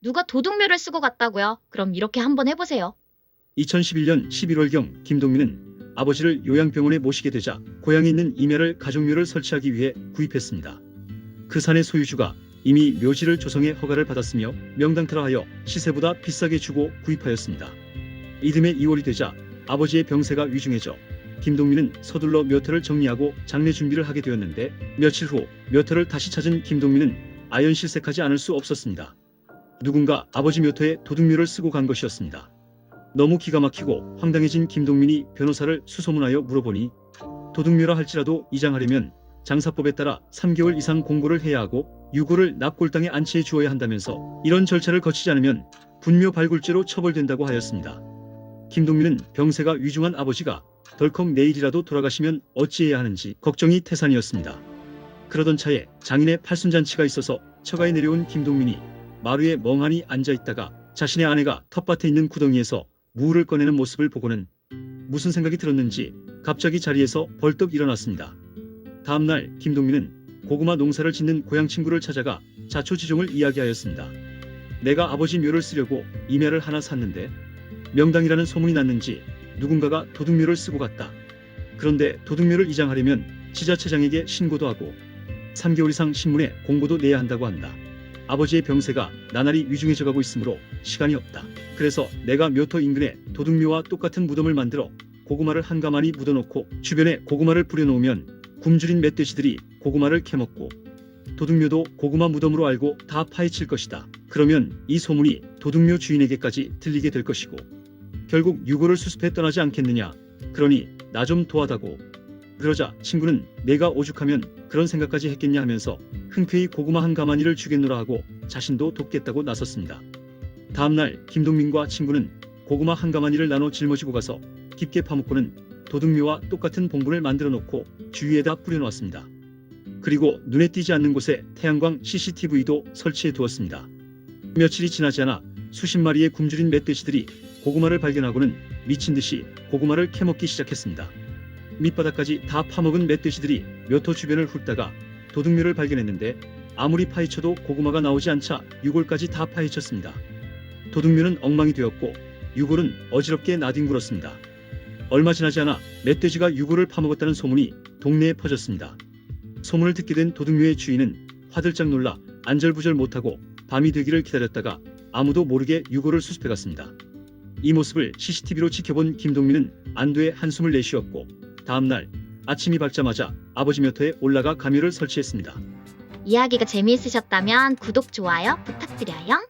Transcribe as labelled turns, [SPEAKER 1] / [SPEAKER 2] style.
[SPEAKER 1] 누가 도둑묘를 쓰고 갔다고요? 그럼 이렇게 한번 해보세요.
[SPEAKER 2] 2011년 11월경 김동민은 아버지를 요양병원에 모시게 되자 고향에 있는 이멸을 가족묘를 설치하기 위해 구입했습니다. 그 산의 소유주가 이미 묘지를 조성해 허가를 받았으며 명당태라 하여 시세보다 비싸게 주고 구입하였습니다. 이듬해 2월이 되자 아버지의 병세가 위중해져 김동민은 서둘러 묘터를 정리하고 장례 준비를 하게 되었는데 며칠 후 묘터를 다시 찾은 김동민은 아연실색하지 않을 수 없었습니다. 누군가 아버지 묘터에 도둑묘를 쓰고 간 것이었습니다. 너무 기가 막히고 황당해진 김동민이 변호사를 수소문하여 물어보니 도둑묘라 할지라도 이장하려면 장사법에 따라 3개월 이상 공고를 해야 하고 유고를 납골당에 안치해 주어야 한다면서 이런 절차를 거치지 않으면 분묘 발굴죄로 처벌된다고 하였습니다. 김동민은 병세가 위중한 아버지가 덜컥 내일이라도 돌아가시면 어찌해야 하는지 걱정이 태산이었습니다. 그러던 차에 장인의 팔순잔치가 있어서 처가에 내려온 김동민이 마루에 멍하니 앉아 있다가 자신의 아내가 텃밭에 있는 구덩이에서 무를 꺼내는 모습을 보고는 무슨 생각이 들었는지 갑자기 자리에서 벌떡 일어났습니다. 다음날 김동민은 고구마 농사를 짓는 고향 친구를 찾아가 자초지종을 이야기하였습니다. 내가 아버지 묘를 쓰려고 이매를 하나 샀는데 명당이라는 소문이 났는지 누군가가 도둑묘를 쓰고 갔다. 그런데 도둑묘를 이장하려면 지자체장에게 신고도 하고 3개월 이상 신문에 공고도 내야 한다고 한다. 아버지의 병세가 나날이 위중해져 가고 있으므로 시간이 없다. 그래서 내가 묘터 인근에 도둑묘와 똑같은 무덤을 만들어 고구마를 한가마니 묻어놓고 주변에 고구마를 뿌려놓으면 굶주린 멧돼지들이 고구마를 캐먹고 도둑묘도 고구마 무덤으로 알고 다 파헤칠 것이다. 그러면 이 소문이 도둑묘 주인에게까지 들리게 될 것이고 결국 유고를 수습해 떠나지 않겠느냐. 그러니 나 좀 도와다고. 그러자 친구는 내가 오죽하면 그런 생각까지 했겠냐 하면서 흔쾌히 고구마 한 가마니를 주겠노라 하고 자신도 돕겠다고 나섰습니다. 다음날 김동민과 친구는 고구마 한 가마니를 나눠 짊어지고 가서 깊게 파묻고는 도둑묘와 똑같은 봉분을 만들어 놓고 주위에다 뿌려놓았습니다. 그리고 눈에 띄지 않는 곳에 태양광 CCTV도 설치해 두었습니다. 며칠이 지나지 않아 수십 마리의 굶주린 멧돼지들이 고구마를 발견하고는 미친 듯이 고구마를 캐먹기 시작했습니다. 밑바닥까지 다 파먹은 멧돼지들이 몇 호 주변을 훑다가 도둑묘를 발견했는데 아무리 파헤쳐도 고구마가 나오지 않자 유골까지 다 파헤쳤습니다. 도둑묘는 엉망이 되었고 유골은 어지럽게 나뒹굴었습니다. 얼마 지나지 않아 멧돼지가 유골을 파먹었다는 소문이 동네에 퍼졌습니다. 소문을 듣게 된 도둑묘의 주인은 화들짝 놀라 안절부절 못하고 밤이 되기를 기다렸다가 아무도 모르게 유골을 수습해 갔습니다. 이 모습을 CCTV로 지켜본 김동민은 안도의 한숨을 내쉬었고 다음날 아침이 밝자마자 아버지 묘터에 올라가 가묘를 설치했습니다.
[SPEAKER 1] 이야기가 재미있으셨다면 구독, 좋아요 부탁드려요.